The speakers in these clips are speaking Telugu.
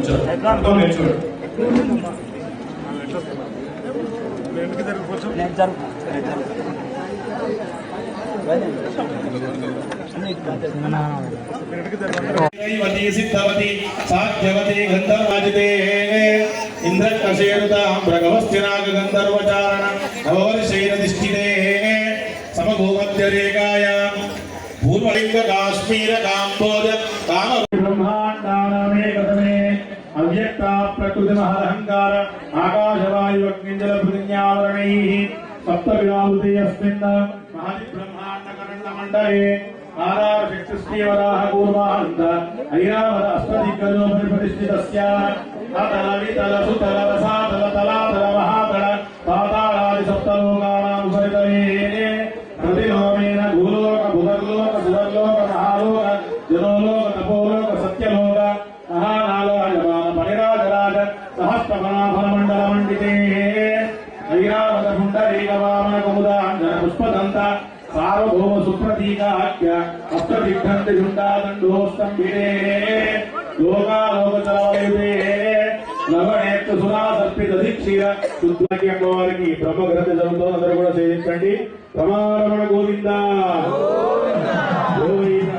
కొంచెం మొత్తం నిల్చోండి ఇంద్రకషేరుతాగవస్థిరాగంధర్వచారణ నవవర్షైరధిష్ఠితే సమగోమధ్యరేఖాయా పూర్వలింగ కాశ్మీర కాంబోజ అవ్యక్త ప్రకృతిమహదహంకార ఆకాశవాయువగ్నింజల పృథివ్యావరణై సప్తవిరావృతేయస్మిన్ మహది బ్రహ్మాండకరణమండలే ఆదాశక్తివరాహపూర్వాంత ఐరావద అష్టదిగ్గజో ప్రతిష్ఠిత సుతల రసా सहस्रफलाफलमण्डलमण्डिते ऐरावत पुण्डरीकवामन कुमुदाञ्जन पुष्पदन्त सार्वभौम सुप्रतीकाख्य अष्टदिग्गन्त झुण्डादण्डोस्तम्भिरे లోకాలోకచలవయుతే లవణేత్త సురా సర్పిత దీక్షిర శుద్ధాకి అమ్మవారికి బ్రహ్మగ్రంథ జరుగుతుంది అందరూ కూడా సేవించండి ప్రమారమణ గోవింద గోవింద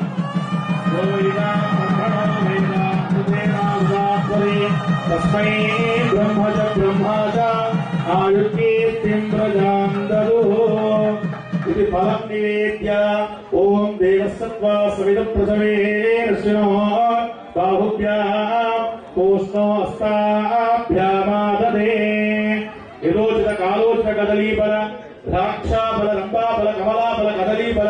తస్మై బ్రహ్మ చ బ్రహ్మ చ ఆయుర్కీర్తిం ప్రజాం దదుః ఇది ఫలం నివేద్య ఓం దేవసత్వా సవిద ప్రసవే నృసింహ బాహుభ్యాం పోష్ణో హస్తాభ్యామాదదే యథోచిత కాలోచిత కదలీబల ద్రాక్షాబల లంబాబల కమలాబల కదలీబల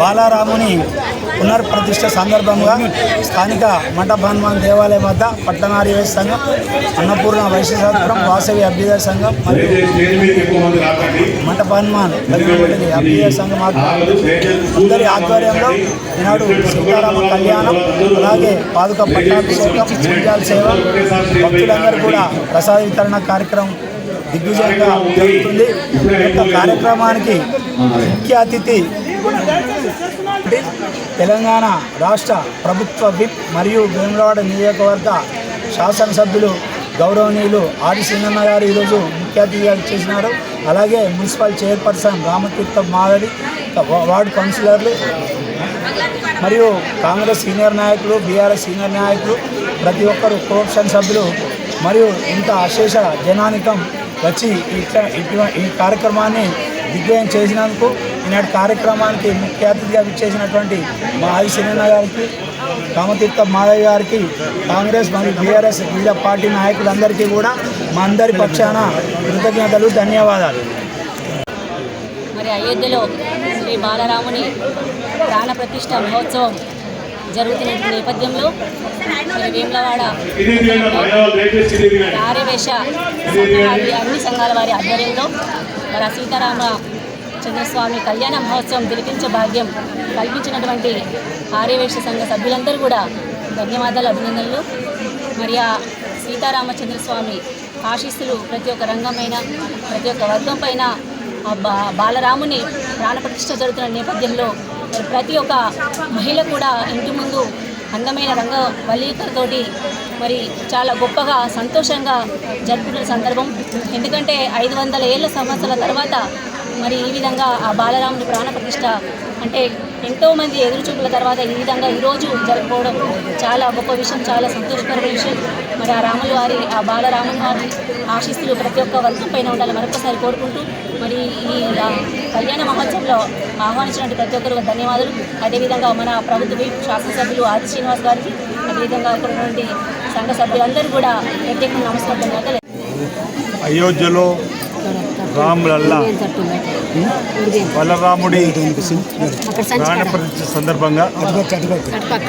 బాలారాముని పునర్ప్రతిష్ఠ సందర్భంగా స్థానిక మఠ హనుమాన్ దేవాలయం వద్ద పట్టణారివేశ సంఘం అన్నపూర్ణ వైశ్యశాస్త్రం వాసవి అభ్యుదయ సంఘం మరియు గరిమపల్లి అభ్యుదయ సంఘం అందరి ఆధ్వర్యంలో ఈనాడు సీతారామ కళ్యాణం అలాగే పాదుక పట్టాభిషేకం పూజాల సేవ భక్తులందరూ కూడా ప్రసాద వితరణ కార్యక్రమం దిగ్విజయంగా జరుగుతుంది. ఈ యొక్క కార్యక్రమానికి ముఖ్య అతిథి తెలంగాణ రాష్ట్ర ప్రభుత్వ విప్ మరియు వేములవాడ నియోజకవర్గ శాసనసభ్యులు గౌరవనీయులు ఆది సింగన్న గారు ఈరోజు ముఖ్య అతిథిగా చేసినారు. అలాగే municipal chairperson Ramatheertha Madhavi ward కౌన్సిలర్లు మరియు కాంగ్రెస్ సీనియర్ నాయకులు బీఆర్ఎస్ సీనియర్ నాయకులు ప్రతి ఒక్కరు కోఆప్షన్ సభ్యులు మరియు ఇంత అశేష జనానికం వచ్చి ఇట్లా ఇటువంటి ఈ కార్యక్రమాన్ని దిగ్విజయం చేసినందుకు ఈనాటి కార్యక్రమానికి ముఖ్య అతిథిగా విచ్చేసినటువంటి మా సినిమా గారికి కామతీర్థ మాధవ్ గారికి కాంగ్రెస్ మరియు బీఆర్ఎస్ వివిధ పార్టీ నాయకులందరికీ కూడా మా అందరి పక్షాన కృతజ్ఞతలు ధన్యవాదాలు. మరి అయోధ్యలో శ్రీ బాలరాముని ప్రాణ ప్రతిష్ట మహోత్సవం జరుగుతున్న నేపథ్యంలో మరి వేములవాడ ఆర్యవేశ అన్ని సంఘాల వారి ఆధ్వర్యంలో మరి సీతారామ చంద్రస్వామి కళ్యాణ మహోత్సవం తిలిపించే భాగ్యం కల్పించినటువంటి ఆర్యవేశ సంఘ సభ్యులందరూ కూడా ధన్యవాదాలు అభినందనలు. మరి ఆ సీతారామచంద్రస్వామి ఆశీస్సులు ప్రతి ఒక్క రంగమైన ప్రతి ఒక్క వర్గం పైన బాలరాముని ప్రాణప్రతిష్ఠ జరుగుతున్న నేపథ్యంలో ప్రతి ఒక్క మహిళ కూడా ఇంటి ముందు అందమైన రంగ వల్లీకలతోటి మరి చాలా గొప్పగా సంతోషంగా జరుపుకున్న సందర్భం. ఎందుకంటే ఐదు వందల ఏళ్ళ సంవత్సరాల తర్వాత మరి ఈ విధంగా ఆ బాలరాముని ప్రాణప్రతిష్ఠ అంటే ఎంతోమంది ఎదురుచూపుల తర్వాత ఈ విధంగా ఈరోజు జరుపుకోవడం చాలా గొప్ప విషయం చాలా సంతోషకరమైన విషయం. మరి ఆ రాముల వారి ఆ బాలరాముని వారి ఆశీస్సులు ప్రతి ఒక్క వర్గం పైన ఉండాలి మరొకసారి కోరుకుంటూ మరి ఈ కళ్యాణ మహోత్సవంలో ఆహ్వానించినటువంటి ప్రతి ఒక్కరు ధన్యవాదాలు. అదేవిధంగా మన ప్రభుత్వ శాసనసభ్యులు ఆది శ్రీనివాస్ గారికి అదేవిధంగా ఇక్కడ ఉన్నటువంటి సంఘ సభ్యులందరూ కూడా ప్రత్యేకంగా నమస్కారం. ధన్యవాదాలు అయోధ్యలో రాములల్లా. బలరాముడి ప్రాణ ప్రతిష్ఠ సందర్భంగా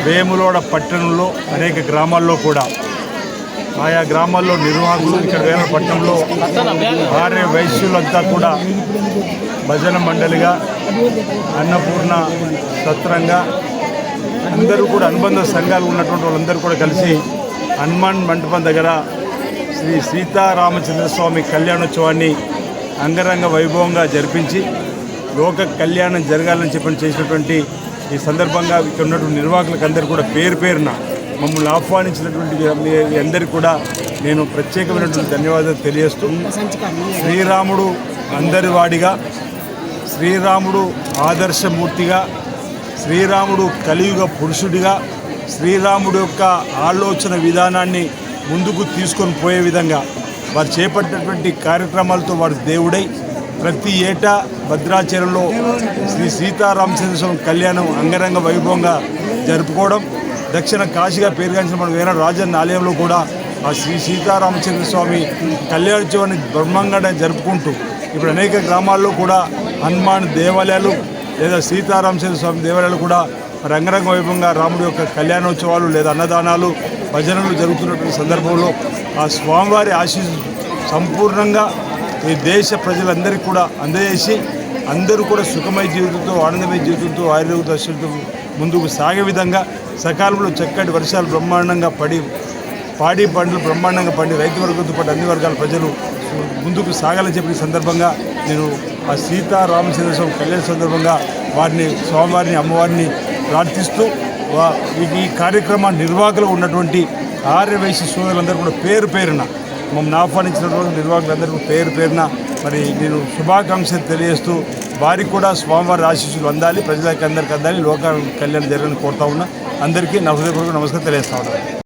వేములోడ పట్టణంలో అనేక గ్రామాల్లో కూడా ఆయా గ్రామాల్లో నిర్వాహకులు ఇక్కడ వేల పట్టణంలో ఆర్య వైశ్యులంతా కూడా భజన మండలిగా అన్నపూర్ణ సత్రంగా అందరూ కూడా అనుబంధ సంఘాలు ఉన్నటువంటి వాళ్ళందరూ కూడా కలిసి హనుమాన్ మంటపం దగ్గర శ్రీ సీతారామచంద్రస్వామి కళ్యాణోత్సవాన్ని అంగరంగ వైభవంగా జరిపించి లోక కళ్యాణం జరగాలని చెప్పని చేసినటువంటి ఈ సందర్భంగా ఇక్కడ ఉన్నటువంటి నిర్వాహకులకు అందరూ కూడా పేరు పేరున మమ్మల్ని ఆహ్వానించినటువంటి మీ అందరికీ కూడా నేను ప్రత్యేకమైనటువంటి ధన్యవాదాలు తెలియజేస్తూ శ్రీరాముడు అందరి వాడిగా శ్రీరాముడు ఆదర్శమూర్తిగా శ్రీరాముడు కలియుగ పురుషుడిగా శ్రీరాముడు యొక్క ఆలోచన విధానాన్ని ముందుకు తీసుకొని పోయే విధంగా వారు చేపట్టినటువంటి కార్యక్రమాలతో వారు దేవుడై ప్రతి ఏటా భద్రాచలంలో శ్రీ సీతారామచంద్రస్వామి కళ్యాణం అంగరంగ వైభవంగా జరుపుకోవడం దక్షిణ కాశీగా పేరుగాంచిన మన వేరే రాజన్న ఆలయంలో కూడా ఆ శ్రీ సీతారామచంద్ర స్వామి కళ్యాణోత్సవాన్ని బ్రహ్మంగా జరుపుకుంటూ ఇప్పుడు అనేక గ్రామాల్లో కూడా హనుమాన్ దేవాలయాలు లేదా సీతారామచంద్ర స్వామి దేవాలయాలు కూడా రంగరంగ వైభవంగా రాముడి యొక్క కళ్యాణోత్సవాలు లేదా అన్నదానాలు భజనలు జరుగుతున్నటువంటి సందర్భంలో ఆ స్వామివారి ఆశీస్సు సంపూర్ణంగా ఈ దేశ ప్రజలందరికీ కూడా అందజేసి అందరూ కూడా సుఖమయ జీవితంతో ఆనందమయ జీవితంతో ఆయుర్వేద దర్శనంతో ముందుకు సాగే విధంగా సకాలంలో చక్కటి వర్షాలు బ్రహ్మాండంగా పడి పాడి పంటలు బ్రహ్మాండంగా పండి రైతు వర్గంతో పాటు అన్ని వర్గాల ప్రజలు ముందుకు సాగాలని చెప్పిన సందర్భంగా నేను ఆ సీతారామచంద్ర స్వామి కళ్యాణ సందర్భంగా వారిని స్వామివారిని అమ్మవారిని ప్రార్థిస్తూ ఈ కార్యక్రమ నిర్వాహకులు ఉన్నటువంటి ఆర్యవైశ్య సోదరులందరూ కూడా పేరు పేరున మమ్మల్ని ఆహ్వానించినటువంటి నిర్వాహకులందరూ పేరు పేరున మరి నేను శుభాకాంక్షలు తెలియజేస్తూ వారికి కూడా స్వామివారి ఆశీస్సులు అందాలి ప్రజలకి అందరికీ అందాలి లోక కళ్యాణం జరగాలని కోరుతా ఉన్నా. అందరికీ నా హృదయపూర్వక నమస్కారం తెలియజేస్తా ఉన్నాను.